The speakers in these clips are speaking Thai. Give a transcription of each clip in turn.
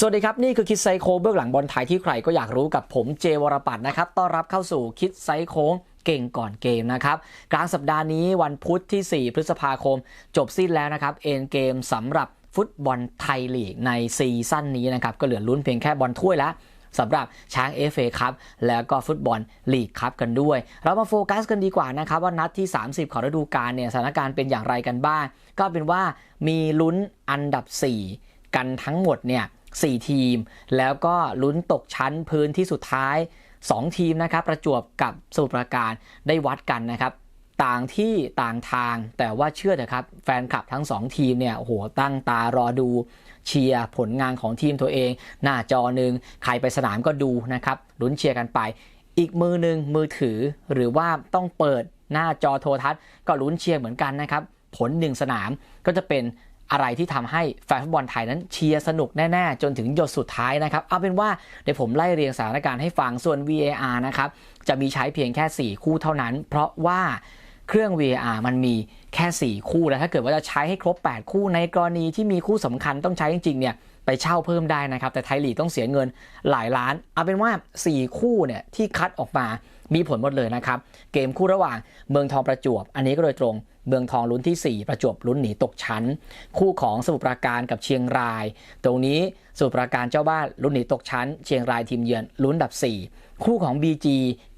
สวัสดีครับ นี่คือคิดไซโค้งเบื้องหลังบอลไทยที่ใครก็อยากรู้กับผมเจวรปัตน์นะครับ ต้อนรับเข้าสู่คิดไซโค้งเก่งก่อนเกมนะครับ กลางสัปดาห์นี้วันพุธที่ 4 พฤษภาคม จบสิ้นแล้วนะครับ เอ็นเกมสำหรับฟุตบอลไทยลีกในซีซั่นนี้นะครับ ก็เหลือลุ้นเพียงแค่บอลถ้วยแล้วสำหรับช้างเอฟเอครับแล้วก็ฟุตบอลลีกครับกันด้วย เรามาโฟกัสกันดีกว่านะครับว่านัดที่ 30 ของฤดูกาลเนี่ยสถานการณ์เป็นอย่างไรกันบ้าง ก็เป็นว่ามีลุ้นอันดับ 4 กันทั้งหมดเนี่ย 4 ทีม แล้วก็ลุ้นตกชั้นพื้นที่สุดท้าย 2 ทีมนะครับ ประจวบกับสมุทรปราการได้วัดกันนะครับ ต่างที่ต่างทางแต่ว่าเชื่อเถอะครับ แฟนคลับทั้ง 2 ทีมเนี่ยโอ้โหตั้งตารอดูเชียร์ผลงานของทีมตัวเอง หน้าจอหนึ่งใครไปสนามก็ดูนะครับลุ้นเชียร์กันไป อีกมือหนึ่งมือถือหรือว่าต้องเปิดหน้าจอโทรทัศน์ก็ลุ้นเชียร์เหมือนกันนะครับผลหนึ่งสนามก็จะเป็น อะไรที่ทำให้แฟนฟุตบอลไทยนั้นเชียร์สนุกแน่ ๆ จนถึงหยดสุดท้ายนะครับ เอาเป็นว่าเดี๋ยวผมไล่เรียงสถานการณ์ให้ฟังส่วน VAR นะครับจะมีใช้เพียงแค่ 4 คู่เท่านั้น เพราะว่าเครื่อง VAR มันมีแค่ 4 คู่แล้วถ้าเกิดว่าจะใช้ให้ครบ 8 คู่ในกรณีที่มีคู่สำคัญต้องใช้จริงๆเนี่ยไปเช่าเพิ่มได้นะครับ แต่ไทยลีกต้องเสียเงินหลายล้าน เอาเป็นว่า 4 คู่เนี่ยที่คัดออกมามีผลหมดเลยนะครับ เกมคู่ระหว่างเมืองทองประจวบ อันนี้ก็โดยตรง เมืองทองลุ้นที่ 4 ประจวบลุ้นหนีตกชั้น คู่ของสมุทรปราการกับเชียงราย ตรงนี้สมุทรปราการเจ้าบ้านลุ้นหนีตกชั้น เชียงรายทีมเยือนลุ้นอันดับ 4 คู่ของ BG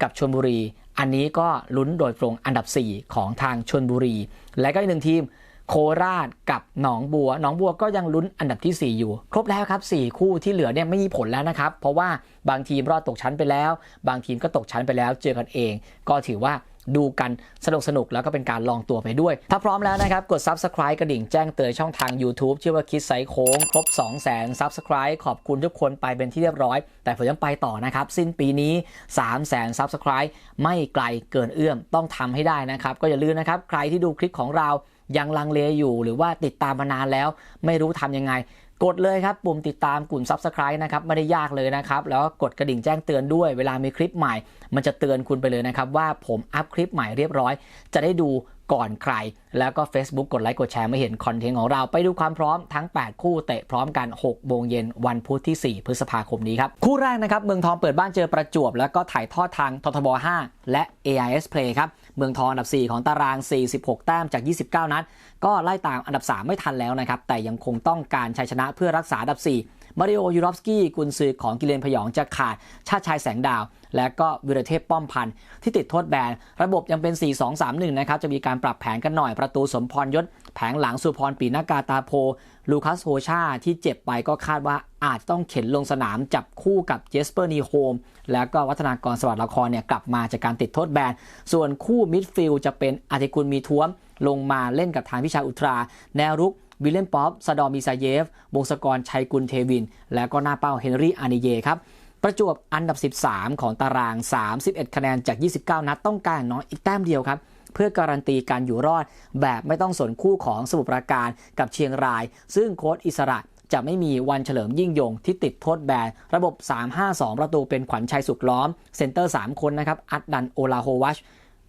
กับชลบุรี อันนี้ก็ลุ้นโดยตรงอันดับ 4 ของทางชลบุรี และก็อีกหนึ่งทีมโคราชกับหนองบัว หนองบัวก็ยังลุ้นอันดับที่ 4 อยู่ ครบแล้วครับ 4 คู่ที่เหลือเนี่ยไม่มีผลแล้วนะครับ เพราะว่าบางทีมรอดตกชั้นไปแล้ว บางทีมก็ตกชั้นไปแล้วเจอกันเอง ก็ถือว่า ดูกันสนุกสนุกแล้วก็เป็นการลองตัวไปด้วย ถ้าพร้อมแล้วนะครับ กด Subscribe กระดิ่งแจ้งเตือนช่องทาง YouTube ชื่อว่าคิดไซโค้ง ครบ 2 0 0 0 0 0 Subscribe ขอบคุณทุกคนไปเป็นที่เรียบร้อย แต่ผมยังไปต่อนะครับ สิ้นปีนี้ 3 0 0 0 0 0 Subscribe ไม่ไกลเกินเอื้อมต้องทำให้ได้นะครับ ก็อย่าลืมนะครับ ใครที่ดูคลิปของเรายังลังเลอยู่ หรือว่าติดตามมานานแล้ว ไม่รู้ทำยังไง กดเลยครับปุ่มติดตามกลุ่ม Subscribe นะครับไม่ได้ยากเลยนะครับแล้วก็กดกระดิ่งแจ้งเตือนด้วยเวลามีคลิปใหม่ มันจะเตือนคุณไปเลยนะครับว่าผมอัพคลิปใหม่เรียบร้อย จะได้ดูก่อนใคร แล้วก็ Facebook กดไลค์กดแชร์ไม่เห็นคอนเทนต์ของเราไปดูความพร้อมทั้ง 8 คู่เตะพร้อมกัน6โมงเย็นวันพุธที่ 4 พฤษภาคมนี้ครับ คู่แรกนะครับเมืองทองเปิดบ้านเจอประจวบ แล้วก็ถ่ายทอดทางททบ 5 และ AIS Play ครับ เมืองทองอันดับ 4 ของตาราง 46 แต้มจาก 29 นัด ก็ไล่ตามอันดับ 3 ไม่ทันแล้วนะครับ แต่ยังคงต้องการชัยชนะเพื่อรักษาอันดับ 4 มาริโอยูรอฟสกี้กุนซือของกิเลนพยองจะขาดชาติชายแสงดาว และก็วิรเทพป้อมพันธ์ที่ติดโทษแบน ระบบยังเป็น 4-2-3-1 นะครับ จะมีการปรับแผนกันหน่อยประตูสมพรยศ แผงหลังสุพรปีนากาตาโพ ลูคัสโฮชาที่เจ็บไปก็คาดว่าอาจต้องเข็นลงสนามจับคู่กับเจสเปอร์นีโฮมแล้วก็วัฒนากรสวัสดิ์ละครเนี่ยกลับมาจากการติดโทษแบน ส่วนคู่มิดฟิลด์จะเป็นอาติกุลมีท้วมลงมาเล่นกับทางพิชาอุตรา แนวรุกวิลเลมป๊อป ซาดอมิซาเยฟวงศกร ชัยกุลเทวิน แล้วก็หน้าเป้าเฮนรี่อานิเยครับ ประจวบอันดับ 13 ของตาราง 31 คะแนนจาก 29 นัดต้องการน้อยอีกแต้มเดียวครับ เพื่อการันตีการอยู่รอดแบบไม่ต้องสนคู่ของสมุทรปราการกับเชียงราย ซึ่งโค้ชอิสระจะไม่มีวันเฉลิมยิ่งยงที่ติดโทษแบน ระบบ 3-5-2 ประตูเป็นขวัญชัยสุขล้อม เซนเตอร์ 3 คนนะครับ อัดดันโอลาโฮวัช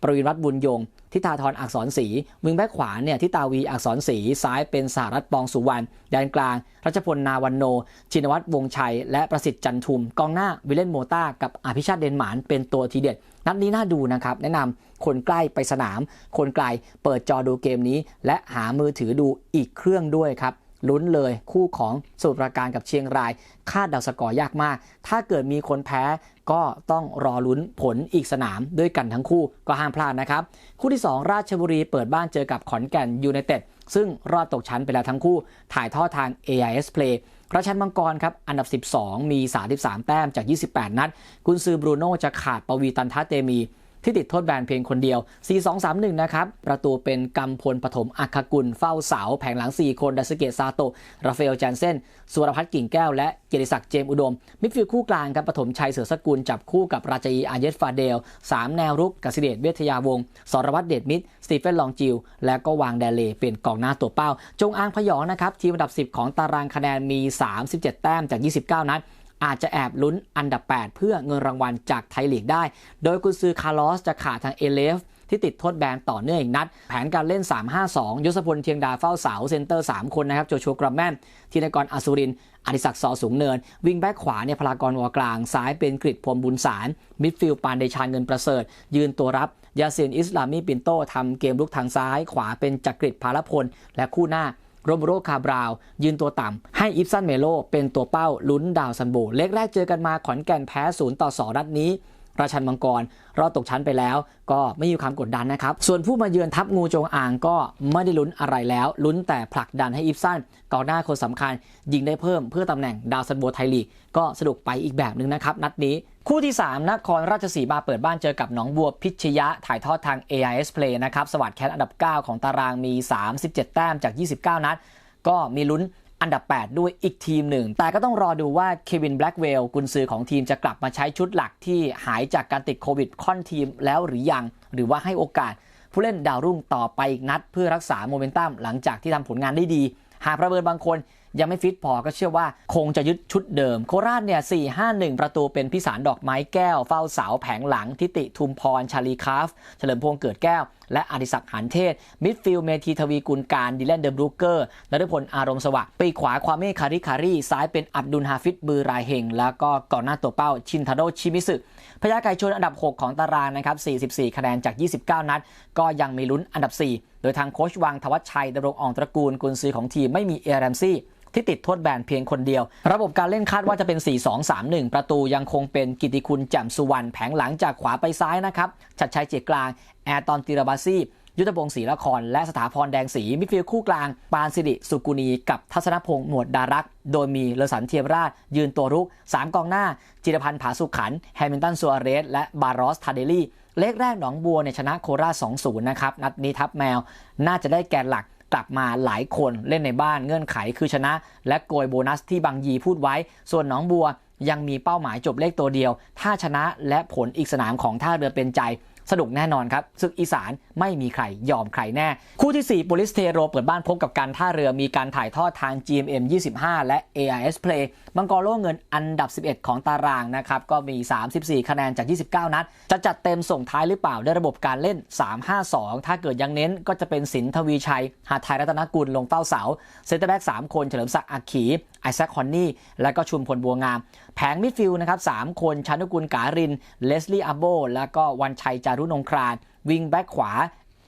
ประวินวัฒน์บุญยง ทิตาธรอักษรศรีวิงแบ็คขวาเนี่ยทิตาวีอักษรศรีซ้ายเป็นสหรัฐปองสุวรรณแดนกลาง รัชพลนาวันโน ชินวัตรวงชัย และประสิทธิ์จันทุม กองหน้าวิลเลนโมต้ากับอภิชาติเดนหมานเป็นตัวทีเด็ดนัดนี้น่าดูนะครับ แนะนำคนใกล้ไปสนาม คนไกลเปิดจอดูเกมนี้ และหามือถือดูอีกเครื่องด้วยครับลุ้นเลยคู่ของสุรปราการกับเชียงราย คาดเดาสกอร์ยากมาก ถ้าเกิดมีคนแพ้ ก็ต้องรอลุ้นผลอีกสนามด้วยกันทั้งคู่ก็ห้ามพลาดนะครับ คู่ที่ 2 ราชบุรีเปิดบ้านเจอกับขอนแก่นยูไนเต็ดซึ่งรอดตกชั้นไปแล้วทั้งคู่ถ่ายทอดทาง AIS Play ราชันมังกรครับอันดับ 12 มี 33 แต้มจาก 28 นัด กุนซือบรูโน่จะขาดปวีตันทะเตมี ที่ติดโทษแบนเพียงคนเดียว 4-2-3-1 นะครับ ประตูเป็นกำพลปฐมอัคกุล เฝ้าเสา แผงหลัง 4 คน ดัสเกตซาโตราฟาเอลแจนเซนสุรพัฒน์กิ่งแก้ว และเกียรติศักดิ์เจมอุดม มิดฟิลด์คู่กลางครับปฐมชัยเสือสกุล จับคู่กับราจีอาเยสฟาเดล 3 แนวรุกกสิเดชเวทยาวงศ์สรวัตรเดชมิตรสตีเฟนลองจิว และก็วางแดเลเป็นกองหน้าตัวเป้า จงอางพยองนะครับทีมอันดับ 10 ของตารางคะแนนมี 37 แต้มจาก 29 นัด อาจจะแอบลุ้นอันดับ 8 เพื่อเงินรางวัลจากไทยลีกได้ โดยกุนซือคาร์ลอสจะขาดทางเอเลฟที่ติดโทษแบนต่อเนื่องอีกนัด แผนการเล่น 3-5-2 ยศพลเทียงดาเฝ้าเสาเซนเตอร์ 3 คนนะครับ โจชัวกรัมแมนธีนกรอสุรินอดิศักดิ์สอสูงเนิน วิ่งแบ็กขวาเนี่ยพลากรวัวกลาง ซ้ายเป็นกริดพรมบุญสาร มิดฟิลด์ปานเดชาเงินประเสริฐ ยืนตัวรับ ยาเซนอิสลามีปินโตทำเกมลุกทางซ้าย ขวาเป็นจักริดพาลพล และคู่หน้า โรมโรคาบราว ยืนตัวต่ำ ให้อิฟซันเมโลเป็นตัวเป้าลุ้นดาวซันโบเล็กแรกเจอกันมาขอนแก่นแพ้ศูนย์ต่อสองนัดนี้ ราชันมังกร รอดตกชั้นไปแล้ว ก็ไม่มีความกดดันนะครับ ส่วนผู้มาเยือนทัพงูจงอ่างก็ไม่ได้ลุ้นอะไรแล้ว ลุ้นแต่ผลักดันให้อิฟซันกองหน้าคนสำคัญ ยิงได้เพิ่มเพื่อตำแหน่งดาวซันโบไทยลีกก็สนุกไปอีกแบบหนึ่งนะครับ นัดนี้คู่ที่ 3 นครราชสีมาเปิดบ้านเจอกับหนองบัวพิชยะถ่ายทอดทาง AIS Play นะครับสวัสดแคทอันดับ 9 ของตารางมี 37 แต้มจาก 29 นัด ก็มีลุ้น อันดับ 8 ด้วยอีกทีมหนึ่ง แต่ก็ต้องรอดูว่าเควินแบล็กเวลกุนซือของทีมจะกลับมาใช้ชุดหลักที่หายจากการติดโควิดค่อนทีมแล้วหรือยัง หรือว่าให้โอกาสผู้เล่นดาวรุ่งต่อไปอีกนัด เพื่อรักษาโมเมนตัมหลังจากที่ทำผลงานได้ดี หากประเมินบางคนยังไม่ฟิตพอก็เชื่อว่าคงจะยึดชุดเดิม โคราชเนี่ย 4-5-1 ประตูเป็นพิสารดอกไม้แก้ว เฝ้าเสาแผงหลังทิติทุมพร ชาลีคาฟ เฉลิมพงษ์เกิดแก้ว และอดิศักดิ์หันเทศ มิดฟิลด์เมทีทวีกุลการดิแลนเดอร์บรูเกอร์นฤพลอารมณ์สวัสดิ์ปีขวาความเมฆคาริคารีซ้ายเป็นอับดุลฮาฟิดบือรายเฮงแล้วก็ก่อนหน้าตัวเป้าชินทาโดชิมิสึพยาไก่ชนอันดับ 6 ของตารางนะครับ 44 คะแนนจาก 29 นัด ก็ยังมีลุ้นอันดับ 4 โดยทางโคชวังทวัชชัยดำรงอ่องตระกูลกุนซือของทีมไม่มีเอรัมซี่ ที่ติดโทษแบนเพียงคนเดียว ระบบการเล่นคาดว่าจะเป็น 4-2-3-1 ประตูยังคงเป็นกิติคุณแจ่มสุวรรณแผงหลังจากขวาไปซ้ายนะครับชัดชัยเจียกลาง แอร์ตอนติราบาซี่ยุทธพงศ์ศรีละคร และสถาพรแดงศรีมิดฟิลด์คู่กลาง ปานสิริสุกุณี กับทัศนพงศ์หมวดดารัก โดยมีเลสันเทียมราช ยืนตัวรุก 3 กองหน้า จิรพันธ์ผาสุขขันแฮมิลตันซัวเรส และบารอสทาเดลี่ เลขแรกหนองบัวเนี่ยชนะโคราช 2-0 นะครับ นัดนี้ทับแมว น่าจะได้แกนหลัก กลับมาหลายคนเล่นในบ้านเงื่อนไขคือชนะ และโกยโบนัสที่บางยีพูดไว้ ส่วนหนองบัวยังมีเป้าหมายจบเลขตัวเดียว ถ้าชนะและผลอีกสนามของท่าเรือเป็นใจ สนุกแน่นอนครับศึกอีสานไม่มีใครยอมใครแน่ คู่ที่4โปลิสเทโรเปิดบ้านพบกับการท่าเรือมีการถ่ายทอดทาง GMM 25 และ AIS Play มังกรโล่เงินอันดับ 11 ของตารางนะครับ ก็มี 34 คะแนนจาก 29 นัด จะจัดเต็มส่งท้ายหรือเปล่าด้วยระบบการเล่น 3-5-2 ถ้าเกิดยังเน้นก็จะเป็นสินทวีชัย หาไทยรัตนกุลลงเฝ้าเสาเซนเตอร์แบ็ก3คนเฉลิมศักดิ์อักขีไอแซคคอนนี่และก็ชุมพลบัวงาม แผงมิดฟิลด์นะครับ3คนชานุกุลการินเลสลี่อับโบแล้วก็วันชัยจารุนงครานวิงแบ็กขวา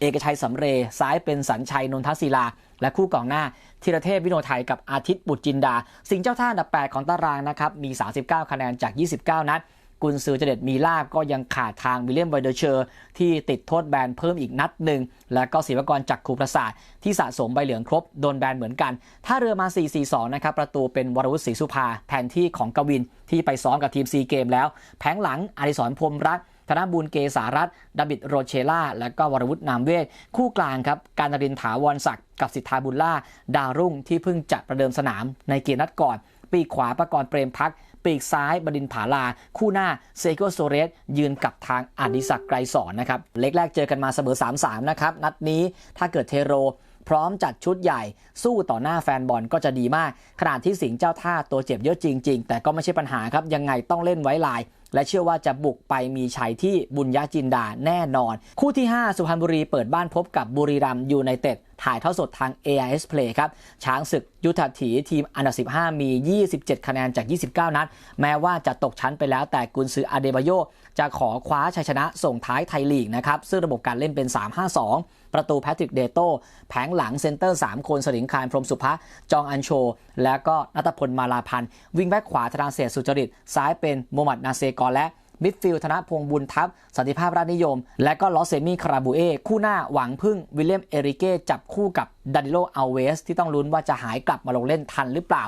เอกชัยสำเรย์ซ้ายเป็นสัญชัยนนทศิลา และคู่กองหน้าธีรเทพวิโนไทยกับอาทิตย์บุตรจินดา สิงห์เจ้าท่าอันดับ 8 ของตารางนะครับมี 39 คะแนนจาก 29 นัดกุนซือเจเด็ดมีลาบก็ยังขาดทางวิลเลียมไวเดอร์เชอร์ ที่ติดโทษแบนเพิ่มอีกนัดหนึ่ง และก็ศิวกรจักรคูประสาทที่สะสมใบเหลืองครบ โดนแบนเหมือนกัน ถ้าเรือมา 4-4-2 นะครับ ประตูเป็นวรวุฒิศรีสุภา แทนที่ของกวินที่ไปซ้อมกับทีมซีเกมแล้ว แผงหลังอดิศรพรมรัก ธนบุญเกษารัตดาบิดโรเชล่า และก็วรวุฒินามเวทคู่กลางครับ การนรินถาวรศักดิ์กับสิทธาบุญล่า ดาวรุ่งที่เพิ่งจะประเดิมสนามในเกมนัดก่อน ปีกขวาประกรณ์เปรมพัก ปีกซ้ายบดินผาลา คู่หน้าเซโกโซเรส ยืนกับทางอดิศักดิ์ไกรสอนนะครับ เล็กแรกเจอกันมาเสมอ 3-3 นะครับ นัดนี้ถ้าเกิดเทโรพร้อมจัดชุดใหญ่สู้ต่อหน้าแฟนบอลก็จะดีมาก ขนาดที่สิงห์เจ้าท่าตัวเจ็บเยอะจริง ๆ แต่ก็ไม่ใช่ปัญหาครับ ยังไงต้องเล่นไว้ลาย และเชื่อว่าจะบุกไปมีชัยที่บุญญาจินดาแน่นอน คู่ที่ 5 สุพรรณบุรีเปิดบ้านพบกับบุรีรัมยูไนเต็ดถ่ายทอดสดทาง AIS Play ครับ ช้างศึกยุทธถีทีมอันดับ 15 มี 27 คะแนนจาก 29 นัด แม้ว่าจะตกชั้นไปแล้วแต่กุนซืออาเดบาโยจะขอคว้าชัยชนะส่งท้ายไทยลีกนะครับ ซึ่งระบบการเล่นเป็น 3-5-2 ประตูแพทริกเดโตแผงหลังเซนเตอร์ 3 คนสลิงคารพรหมสุภะจองอันโช แล้วก็นัตพลมาลาพันธ์วิ่งแบ็คขวาธนาเศษสุจริต ซ้ายเป็นโมมัดนาเซกรและมิดฟิลด์ธนพงศ์บุญทัพสันติภาพราชนิยม และก็ลอสเซมี่คาราบูเอคู่หน้าหวังพึ่งวิลเลียมเอริเก้จับคู่กับดานิโลอัลเวส ที่ต้องลุ้นว่าจะหายกลับมาลงเล่นทันหรือเปล่า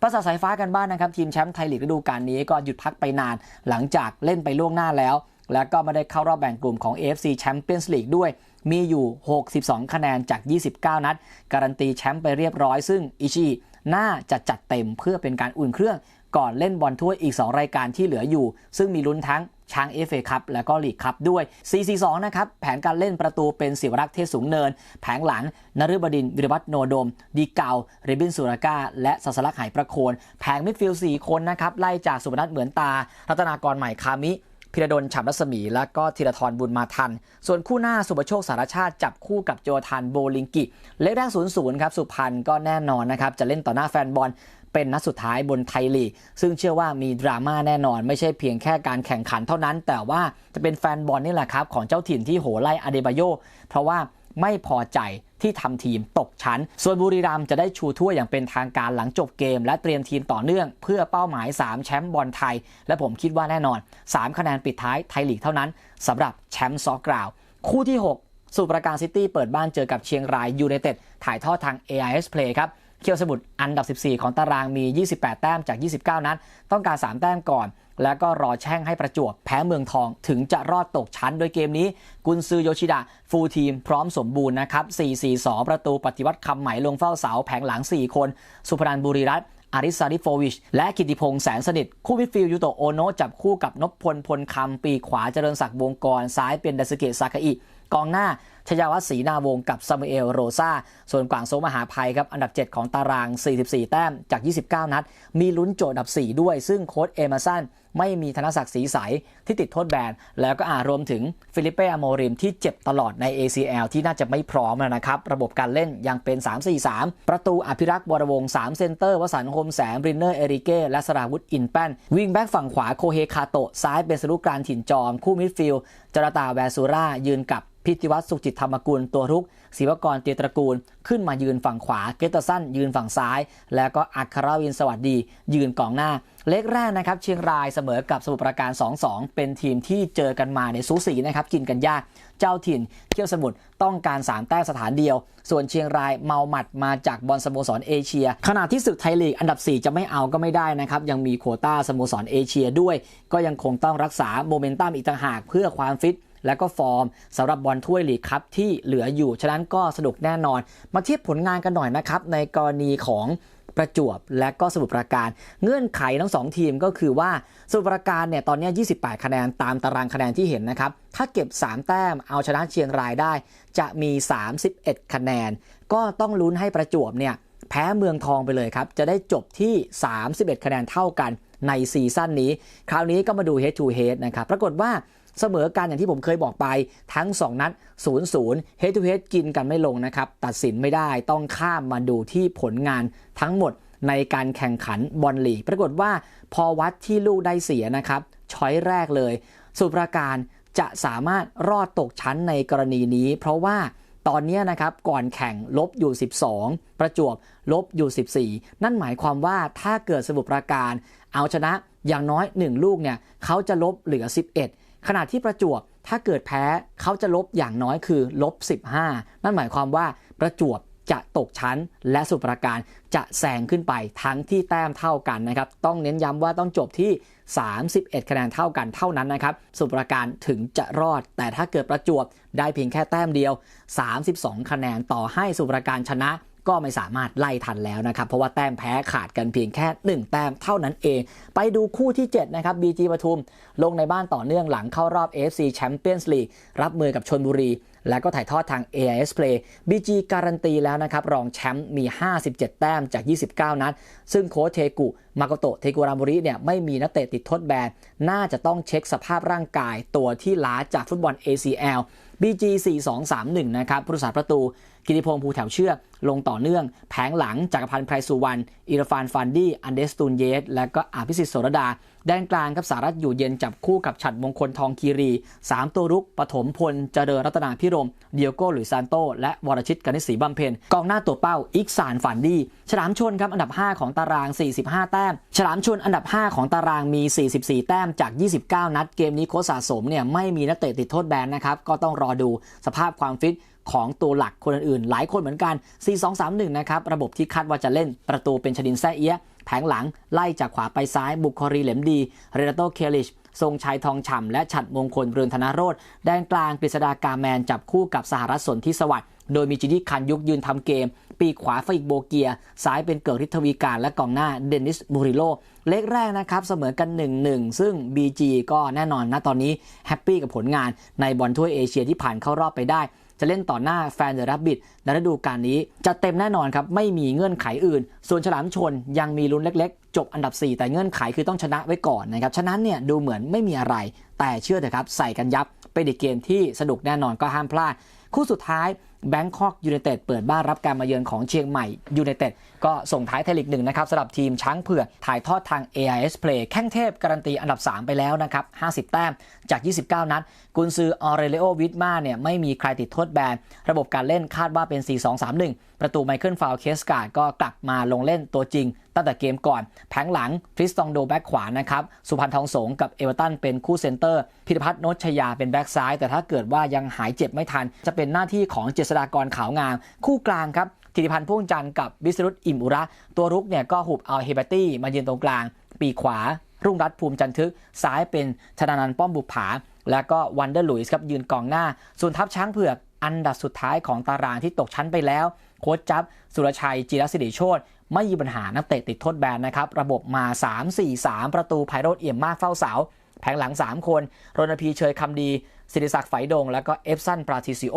ประสาสายฟ้ากันบ้านนะครับ ทีมแชมป์ไทยลีกฤดูกาลนี้ก็หยุดพักไปนาน หลังจากเล่นไปล่วงหน้าแล้ว แล้วก็ไม่ได้เข้ารอบแบ่งกลุ่มของ AFC Champions League ด้วย มีอยู่ 62 คะแนนจาก 29 นัด การันตีแชมป์ไปเรียบร้อย ซึ่งอิชิน่าจะจัดเต็มเพื่อเป็นการอุ่นเครื่อง ก่อนเล่นบอลถ้วยอีก 2 รายการที่เหลืออยู่ ซึ่งมีลุ้นทั้งช้างเอฟเอคัพและก็ลีกคัพด้วย 4-4-2 นะครับ แผนการเล่นประตูเป็นศิวรักษ์เทศสูงเนิน แผงหลังนฤบดิน วิรวัฒโนโดม ดีเกาเรบินสุรากาและสัสลักไหประโคน แผงมิดฟิลด์4คนนะครับ ไล่จากสุพนัทเหมือนตา รัตนากรใหม่คามิพิรดลฉ่ำรัศมี และก็ธีรทรบุญมาทัน ส่วนคู่หน้าสุประโชคสารชาติจับคู่กับโจทานโบลิงกิ เล็กแรกศูนย์ศูนย์ครับสุพรรณก็แน่นอนนะครับ จะเล่นต่อหน้าแฟนบอล เป็นนัดสุดท้ายบนไทยลีก ซึ่งเชื่อว่ามีดราม่าแน่นอน ไม่ใช่เพียงแค่การแข่งขันเท่านั้น แต่ว่าจะเป็นแฟนบอลนี่แหละครับ ของเจ้าถิ่นที่โหไล่อเดบาโยเพราะว่าไม่พอใจที่ทำทีมตกชั้น ส่วนบุรีรัมย์จะได้ชูถ้วยอย่างเป็นทางการหลังจบเกม และเตรียมทีมต่อเนื่อง เพื่อเป้าหมาย 3 แชมป์บอลไทย และผมคิดว่าแน่นอน 3 คะแนนปิดท้ายไทยลีกเท่านั้นสำหรับแชมป์ซอกกราว คู่ที่ 6 สุประการซิตี้เปิดบ้านเจอกับเชียงรายยูไนเต็ดถ่ายทอดทาง AIS Play ครับ คียวสมุทรอันดับ 14 ของตารางมี 28 แต้มจาก 29 นัดต้องการ 3 แต้มก่อน แล้วก็รอแช่งให้ประจวบแพ้เมืองทองถึงจะรอดตกชั้น โดยเกมนี้กุนซือโยชิดะ ฟูลทีมพร้อมสมบูรณ์นะครับ 4-4-2 ประตูปฏิวัติคำไหม่ลงเฝ้าเสาแผงหลัง 4 คน สุพนันบุรีรัตน์อาริสาริโฟวิช และกิติพงษ์แสนสนิท คู่มิดฟิลยูโตโอโนจับคู่กับนพพลพลคำปีขวาเจริญศักดิ์วงกร ซ้ายเป็นดาสเกะซากาอิกองหน้า ชยาวัฒน์ศรีนาวงกับซามูเอลโรซาส่วนกวางโซมหาภัยครับอันดับ 7 ของตาราง 44 แต้มจาก 29 นัด มีลุ้นโจทย์อันดับ 4 ด้วย ซึ่งโค้ชเอมาซันไม่มีธนศักดิ์ศรีใสที่ติดโทษแบน แล้วก็อารวมถึงฟิลิเป้อโมริมที่เจ็บตลอดใน ACL ที่น่าจะไม่พร้อมแล้วนะครับ ระบบการเล่นยังเป็น 3-4-3 ประตูอภิรักษ์วรวง 3 เซนเตอร์วสันโฮมแสงบรินเนอร์ เอริเก้ และสราวุธอินแป้น วิงแบ็กฝั่งขวาโคเฮคาโตซ้ายเป็นสรุกกรานถิ่นจอม คู่มิดฟิลด์จรตาแวซูรายืนกับ พิธิวัตรสุขจิตธรรมกุลตัวรุกศิวกรเตียตระกูล ขึ้นมายืนฝั่งขวา เกตส์สั้นยืนฝั่งซ้าย แล้วก็อัครวินสวัสดี ยืนกองหน้า เล็กแรกนะครับเชียงรายเสมอกับสมุทรปราการ 2-2 เป็นทีมที่เจอกันมาในสูสีนะครับกินกันยากเจ้าถิ่นเที่ยวสมุทรต้องการ 3 แต้มสถานเดียว ส่วนเชียงรายเมาหมัดมาจากบอลสโมสรเอเชีย ขณะที่ศึกไทยลีกอันดับ 4 จะไม่เอาก็ไม่ได้นะครับ ยังมีโควต้าสโมสรเอเชียด้วย ก็ยังคงต้องรักษาโมเมนตัมอีกต่างหากเพื่อความฟิต และก็ฟอร์มสำหรับบอลถ้วยลีกครับที่เหลืออยู่ ฉะนั้นก็สนุกแน่นอน มาเทียบผลงานกันหน่อยนะครับ ในกรณีของประจวบและก็สมุทรปราการ เงื่อนไขทั้งสองทีมก็คือว่าสมุทรปราการเนี่ยตอนนี้ 28 คะแนนตามตารางคะแนนที่เห็นนะครับ ถ้าเก็บ 3 แต้มเอาชนะเชียงรายได้ จะมี 31 คะแนน ก็ต้องลุ้นให้ประจวบเนี่ยแพ้เมืองทองไปเลยครับ จะได้จบที่ 31 คะแนนเท่ากันในซีซั่นนี้ คราวนี้ก็มาดู head to head นะครับ ปรากฏว่า เสมอกันอย่างที่ผมเคยบอกไปทั้ง 2 นัด 0-0 head to head กินกันไม่ลงนะครับ ตัดสินไม่ได้ต้องข้ามมาดูที่ผลงานทั้งหมดในการแข่งขันบอลลีก ปรากฏว่าพอวัดที่ลูกได้เสียนะครับ ช้อยแรกเลย สุปราการจะสามารถรอดตกชั้นในกรณีนี้ เพราะว่าตอนนี้นะครับก่อนแข่งลบอยู่ 12 ประจวบลบอยู่ 14 นั่นหมายความว่าถ้าเกิดสมุทรปราการ เอาชนะอย่างน้อย 1 ลูกเนี่ยเขาจะลบเหลือ 11 ขณะที่ประจวบถ้าเกิดแพ้เขาจะลบอย่างน้อยคือลบ 15 นั่นหมายความว่าประจวบจะตกชั้นและสุปราการจะแซงขึ้นไปทั้งที่แต้มเท่ากันนะครับ ต้องเน้นย้ำว่าต้องจบที่ 31 คะแนนเท่ากันเท่านั้นนะครับ สุปราการถึงจะรอด แต่ถ้าเกิดประจวบได้เพียงแค่แต้มเดียว 32 คะแนนต่อให้สุปราการชนะ ก็ไม่สามารถไล่ทันแล้วนะครับ เพราะว่าแต้มแพ้ขาดกันเพียงแค่ 1 แต้มเท่านั้นเอง ไปดูคู่ที่ 7 นะครับ BG ปทุม ลงในบ้านต่อเนื่องหลังเข้ารอบ AFC Champions League รับมือกับชนบุรี แล้วก็ถ่ายทอดทาง AIS Play BG การันตีแล้วนะครับ รองแชมป์มี 57 แต้มจาก 29 นัด ซึ่งโค้ชเทกุมาโกโตะเทกุรามุริเนี่ยไม่มีนักเตะติดโทษแบน น่าจะต้องเช็คสภาพร่างกายตัวที่ล้าจากฟุตบอล ACL BG 4231 นะครับผู้รักษาประตู กิติพงศ์ภูแถวเชือกลงต่อเนื่อง แผงหลังจากรพันธ์ไพรสุวรรณอิรฟานฟันดี้อันเดสตูนเยส และก็อภิสิทธิ์โสรดา แดนกลางครับสารัตอยู่เย็นจับคู่กับฉัดมงคลทองคีรี 3 ตัวรุกปฐมพลเจริญรัตนาพิรม เดียโก้หลุยซานโต และวรชิตกนิษฐ์ศรีบำเพ็ญกองหน้าตัวเป้าอิกสานฝันดีฉลามชนครับอันดับ 5 ของตาราง 45 แต้มฉลามชนอันดับ 5 ของตารางมี 44 แต้มจาก 29 นัดเกมนี้โค้ชสะสมเนี่ยไม่มีนักเตะติดโทษแบนนะครับก็ต้องรอดูสภาพความฟิต ของตัวหลักคนอื่นๆ หลายคนเหมือนกัน 4-2-3-1 นะครับ ระบบที่คาดว่าจะเล่นประตูเป็นชดินแซเอียแผงหลังไล่จากขวาไปซ้าย บุคครีเหลมดี เรนาโตเคลิช ทรงชัยทองฉ่ำและฉัดมงคลเรือนธนาโรธแดนกลางกฤษดากาแมนจับคู่กับสหรัฐสนทิสวัสดิ์โดยมีจินิคันยุกยืนทำเกม ปีขวาฟอิกโบเกีย ซ้ายเป็นเกิดฤทธวีการและกองหน้าเดนิสมูริโล เล็กแรกนะครับ เสมอกัน 1-1 ซึ่ง BG ก็แน่นอนนะตอนนี้แฮปปี้กับผลงานในบอลถ้วยเอเชียที่ผ่านเข้ารอบไปได้ จะเล่นต่อหน้าแฟนเดอะรับบิดในฤดูกาลนี้จะเต็มแน่นอนครับไม่มีเงื่อนไขอื่น ส่วนฉลามชนยังมีลุ้นเล็กๆ จบอันดับ 4 แต่เงื่อนไขคือต้องชนะไว้ก่อนนะครับฉะนั้นเนี่ยดูเหมือนไม่มีอะไร แต่เชื่อเถอะครับใส่กันยับเป็นอีกเกมที่สนุกแน่นอนก็ห้ามพลาด คู่สุดท้ายแบงคอกยูเนเต็ดเปิดบ้านรับการมาเยือนของเชียงใหม่ยูเนเต็ด ก็ส่งท้ายไทยลีกหนึ่งนะครับสำหรับทีมช้างเผือกถ่ายทอดทาง AIS Play แข้งเทพการันตีอันดับ 3 ไปแล้วนะครับ 50 แต้มจาก 29 นัด กุนซือออเรเลโอวิทมาเนี่ยไม่มีใครติดโทษแบน ระบบการเล่นคาดว่าเป็น 4-2-3-1 ประตูไมเคิลฟาวเคสการ์ดก็กลับมาลงเล่นตัวจริง ตั้งแต่เกมก่อน แผงหลังทริสตองโดแบ็กขวานะครับ สุพันธ์ทองสงกับเอเวอร์ตันเป็นคู่เซนเตอร์ พิรพัฒน์โนชยาเป็นแบ็กซ้าย แต่ถ้าเกิดว่ายังหายเจ็บไม่ทัน จะเป็นหน้าที่ของเจษฎากรขาวงาม คู่กลางครับ ธิติพันธ์พ่วงจันทร์กับวิสรุตอิ่มอุระ ตัวรุกเนี่ยก็หุบเอาเฮเบตี้มายืนตรงกลาง ปีขวา รุ่งรัตภูมิจันทึก ซ้ายเป็นธนานันท์ป้อมบุปผา แล้วก็วันเดอร์ลุยส์ครับยืนกองหน้า ส่วนทัพช้างเผือกอันดับสุดท้ายของตารางที่ตกชั้นไปแล้ว โค้ชจับสุรชัยจิรศิริโชตไม่มีปัญหานักเตะติดโทษแบนนะครับ ระบบมา 3-4-3 ประตูไพโรดเอี่ยมมากเฝ้าเสา แผงหลัง 3 คน รณพีเชยคำดี ศิริศักดิ์ไฝดง แล้วก็เอฟซันปราทิซิโอ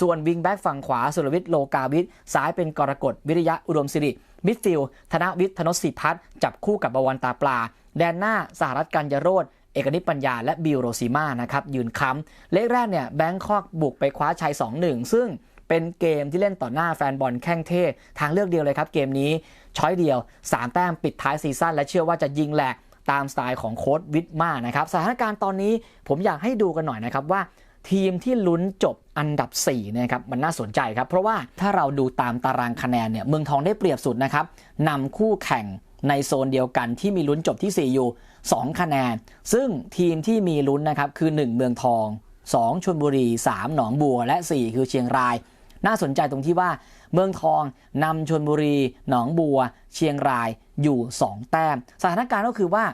ส่วนวิงแบ็กฝั่งขวาสุรวิทย์โลกาวิทซ้ายเป็นกรกฎวิริยะอุดมสิริมิดฟิลด์ธนวิทย์ธนศิพัฒน์จับคู่กับบวรตาปลา แดนหน้าสหรัฐกัญญโรธเอกนิตปัญญาและบิลโรซิมานะครับยืนค้ำเลขแรกเนี่ยแบงคอกบุกไปคว้าชัย 2-1 ซึ่งเป็นเกมที่เล่นต่อหน้าแฟนบอลแข้งเทพทางเลือกเดียวเลยครับ เกมนี้ช้อยเดียว 3 แต้มปิดท้ายซีซั่นและเชื่อว่าจะยิงแหลกตามสไตล์ของโค้ดวิทมานะครับสถานการณ์ตอนนี้ผมอยากให้ดูกันหน่อยนะครับว่า ทีมที่ลุ้นจบอันดับ4นะครับมันน่าสนใจครับ เพราะว่าถ้าเราดูตามตารางคะแนนเนี่ยเมืองทองได้เปรียบสุดนะครับนำคู่แข่งในโซนเดียวกันที่มีลุ้นจบที่ 4 อยู่ 2 คะแนน ซึ่งทีมที่มีลุ้นนะครับคือ 1 เมืองทอง 2ชลบุรี 3 หนองบัว และ 4 คือเชียงราย น่าสนใจตรงที่ว่าเมืองทองนำชลบุรี หนองบัว เชียงรายอยู่ 2 แต้ม สถานการณ์ก็คือว่า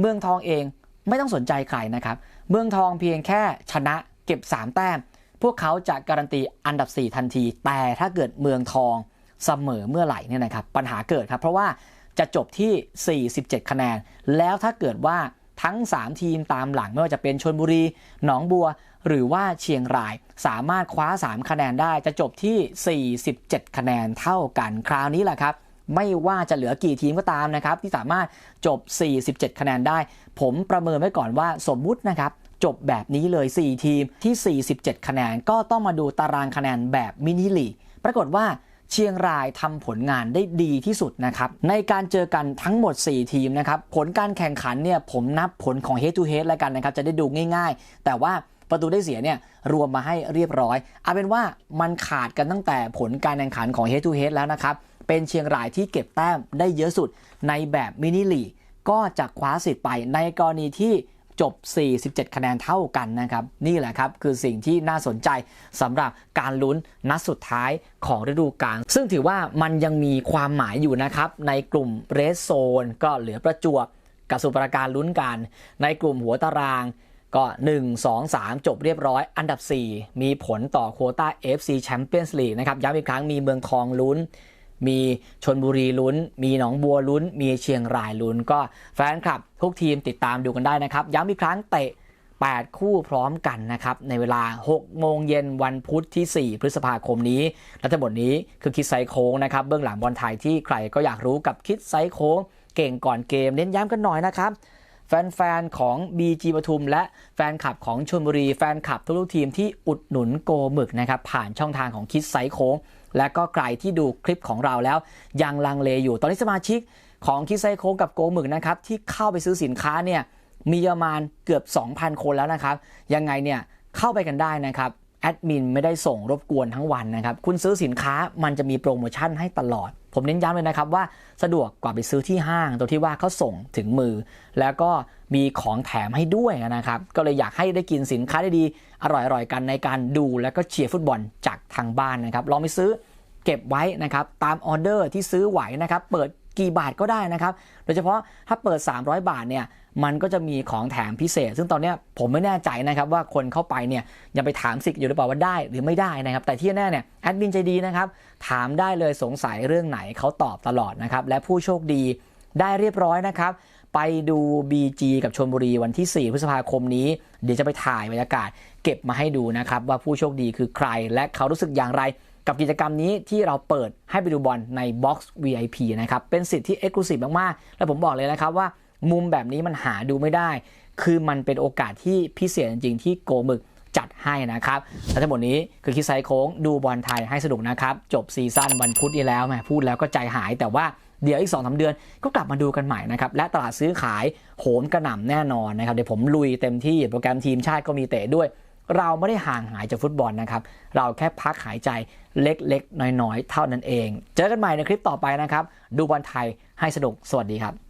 เมืองทองเองไม่ต้องสนใจใครนะครับ เมืองทองเพียงแค่ชนะ เก็บ 3 แต้ม พวกเขาจะการันตีอันดับ 4 ทันที แต่ถ้าเกิดเมืองทองเสมอเมื่อไหร่เนี่ยนะครับปัญหาเกิดครับ เพราะว่าจะจบที่ 47 คะแนน แล้วถ้าเกิดว่าทั้ง 3 ทีมตามหลังไม่ว่าจะเป็นชนบุรี หนองบัว หรือว่าเชียงราย สามารถคว้า 3 คะแนนได้จะจบที่ 47 คะแนนเท่ากันคราวนี้แหละครับ ไม่ว่าจะเหลือกี่ทีมก็ตามนะครับ ที่สามารถจบ 47 คะแนนได้ ผมประเมินไว้ก่อนว่าสมมุตินะครับ จบแบบนี้เลย 4 ทีมที่ 47 คะแนนก็ต้องมาดูตารางคะแนนแบบมินิลีกปรากฏว่าเชียงรายทำผลงานได้ดีที่สุดนะครับ ในการเจอกันทั้งหมด 4 ทีมนะครับ ผลการแข่งขันเนี่ยผมนับผลของ head to head แล้วกันนะครับ จะได้ดูง่ายๆ แต่ว่าประตูได้เสียเนี่ยรวมมาให้เรียบร้อย เอาเป็นว่ามันขาดกันตั้งแต่ผลการแข่งขันของ head to head แล้วนะครับ เป็นเชียงรายที่เก็บแต้มได้เยอะสุดในแบบมินิลีกก็จะคว้าสิทธิ์ไปในกรณีที่ จบ 47 คะแนนเท่ากันนะครับ นี่แหละครับ คือสิ่งที่น่าสนใจสำหรับการลุ้นนัดสุดท้ายของฤดูกาลซึ่งถือว่ามันยังมีความหมายอยู่นะครับ ในกลุ่มเรสโซนก็เหลือประจวบกับสุปราการลุ้นกัน ในกลุ่มหัวตารางก็ 1 2 3 จบเรียบร้อย อันดับ 4 มีผลต่อโควต้า FC Champions League นะครับ ย้ำอีกครั้งมีเมืองทองลุ้น มีชนบุรีลุ้น มีหนองบัวลุ้น มีเชียงรายลุ้น ก็แฟนคลับ ทุกทีมติดตามดูกันได้นะครับ ย้ำอีกครั้งเตะ 8 คู่พร้อมกันนะครับ ในเวลา 6 โมงเย็นวันพุธที่ 4 พฤษภาคมนี้ และทั้งหมดนี้คือคิดไซโค้งนะครับ เบื้องหลังบอลไทยที่ใครก็อยากรู้กับคิดไซโค้งเก่งก่อนเกมเน้นย้ำกันหน่อยนะครับแฟนๆ ของ BG ปทุม และแฟนคลับของชลบุรี แฟนคลับทุกทีมที่อุดหนุนโกหมึกนะครับ ผ่านช่องทางของคิดไซโค้ง และก็ใครที่ดูคลิปของเราแล้วยังลังเลอยู่ ตอนนี้สมาชิกของคิซไซโคกับโกหมึกนะครับที่เข้าไปซื้อสินค้าเนี่ยมีประมาณเกือบ 2,000 คนแล้วนะครับ ยังไงเนี่ยเข้าไปกันได้นะครับแอดมินไม่ได้ส่งรบกวนทั้งวันนะครับ คุณซื้อสินค้ามันจะมีโปรโมชั่นให้ตลอด ผมเน้นย้ำเลยนะครับว่าสะดวกกว่าไปซื้อที่ห้างตัวที่ว่าเขาส่งถึงมือ แล้วก็มีของแถมให้ด้วยนะครับ ก็เลยอยากให้ได้กินสินค้าได้ดีอร่อยๆกันในการดูแล้วก็เชียร์ฟุตบอลจากทางบ้านนะครับ ลองไปซื้อเก็บไว้นะครับตามออเดอร์ที่ซื้อไหวนะครับ เปิดกี่บาทก็ได้นะครับ โดยเฉพาะถ้าเปิด 300 บาทเนี่ย มันก็จะมีของแถมพิเศษ ซึ่งตอนนี้ผมไม่แน่ใจนะครับว่าคนเข้าไปเนี่ยยังไปถามสิทธิ์อยู่หรือเปล่าว่าได้หรือไม่ได้นะครับ แต่ที่แน่เนี่ยแอดมินใจดีนะครับ ถามได้เลยสงสัยเรื่องไหนเขาตอบตลอดนะครับ และผู้โชคดีได้เรียบร้อยนะครับ ไปดู BG กับชนบุรีวันที่ 4 พฤษภาคมนี้ เดี๋ยวจะไปถ่ายบรรยากาศ เก็บมาให้ดูนะครับ ว่าผู้โชคดีคือใคร และเขารู้สึกอย่างไร กับกิจกรรมนี้ที่เราเปิดให้ไปดูบอลใน Box VIP นะครับเป็นสิทธิที่ Exclusive มากๆ และผมบอกเลยนะครับว่า มุมแบบนี้มันหาดูไม่ได้ คือมันเป็นโอกาสที่พิเศษจริงๆ ที่โกมึกจัดให้นะครับและทั้งหมดนี้คือคิดไซโค้งดูบอลไทยให้สนุกนะครับ จบซีซั่นวันพุธนี้แล้วแหมพูดแล้วก็ใจหายแต่ว่าเดี๋ยวอีก2อสเดือนก็กลับมาดูกันใหม่นะครับ และตลาดซื้อขายโหมกระหน่ำแน่นอนนะครับ เดี๋ยวผมลุยเต็มที่โปรแกรมทีมชาติก็มีเตะด้วย เราไม่ได้ห่างหายจากฟุตบอลนะครับ เราแค่พักหายใจเล็กๆ น้อยๆ เท่านั้นเอง เจอกันใหม่ในคลิปต่อไปนะครับ ดูบอลไทยให้สนุกสวัสดีครับ